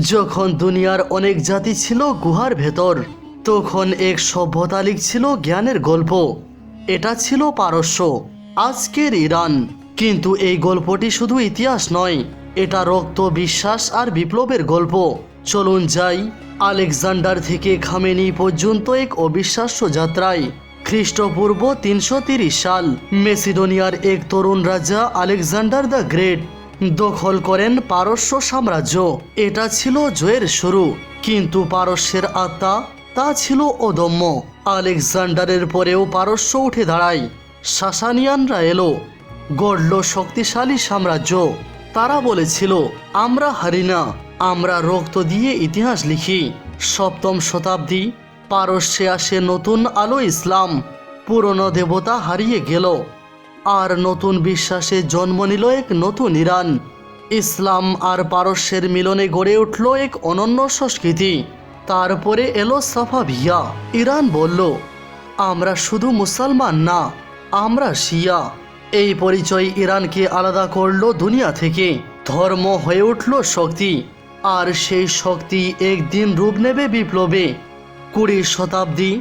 যখন দুনিয়ার অনেক জাতি ছিল গুহার ভেতর, তখন এক সভ্যতা লিখছিল জ্ঞানের গল্প। এটা ছিল পারস্য, আজকের ইরান। কিন্তু এই গল্পটি শুধু ইতিহাস নয়, এটা রক্ত বিশ্বাস আর বিপ্লবের গল্প। চলুন যাই আলেকজান্ডার থেকে খামেনি পর্যন্ত এক অবিশ্বাস্য যাত্রায়। খ্রিস্টপূর্ব তিনশো সাল, মেসিডোনিয়ার এক তরুণ রাজা আলেকজান্ডার দ্য গ্রেট দখল করেন পারস্য সাম্রাজ্য। এটা ছিল জয়ের শুরু। কিন্তু পারস্যের আত্মা তা ছিল অদম্য। আলেকজান্ডারের পরেও পারস্য উঠে দাঁড়ায়। সাসানিয়ানরা এলো। গড়ল শক্তিশালী সাম্রাজ্য। তারা বলেছিল, আমরা হারি না। আমরা রক্ত দিয়ে ইতিহাস লিখি। সপ্তম শতাব্দী, পারস্যে আসে নতুন আলো ইসলাম। পুরনো দেবতা হারিয়ে গেল। আর নতুন বিশ্বাসে জন্ম নিল এক নতুন ইরান। ইসলাম আর পারস্যের মিলনে গড়ে উঠল এক অনন্য সংস্কৃতি। তারপরে এলো সাফাভিয়া। ইরান বলল, আমরা শুধু মুসলমান না, আমরা শিয়া। এই পরিচয় ইরানকে আলাদা করল দুনিয়া থেকে। ধর্ম হয়ে উঠল শক্তি। আর সেই শক্তি একদিন রূপ নেবে বিপ্লবে। কুড়ি শতাব্দী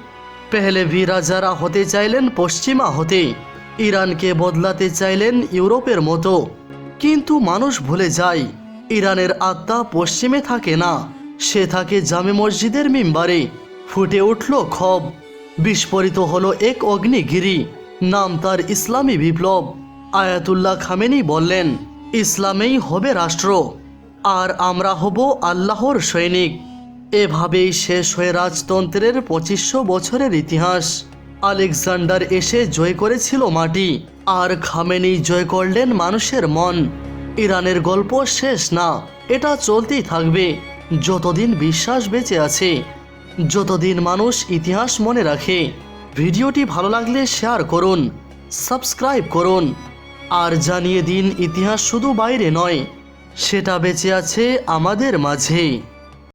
পেহলেভি রাজারা হতে চাইলেন পশ্চিমা হতে। ইরানকে বদলাতে চাইলেন ইউরোপের মতো। কিন্তু মানুষ ভুলে যায়, ইরানের আত্মা পশ্চিমে থাকে না। সে থাকে জামে মসজিদের মিম্বারে। ফুটে উঠল ক্ষোভ। বিস্ফোরিত হলো এক অগ্নিগিরি। নাম তার ইসলামী বিপ্লব। আয়াতুল্লাহ খামেনি বললেন, ইসলামেই হবে রাষ্ট্র। আর আমরা হব আল্লাহর সৈনিক। এভাবেই শেষ হয়ে রাজতন্ত্রের পঁচিশশো বছরের ইতিহাস। আলেকজান্ডার এসে জয় করেছিল মাটি, আর খামেনি জয় করলেন মানুষের মন। ইরানের গল্প শেষ না, এটা চলতেই থাকবে। যতদিন বিশ্বাস বেঁচে আছে, যতদিন মানুষ ইতিহাস মনে রাখে। ভিডিওটি ভালো লাগলে শেয়ার করুন, সাবস্ক্রাইব করুন, আর জানিয়ে দিন ইতিহাস শুধু বাইরে নয়, সেটা বেঁচে আছে আমাদের মাঝে।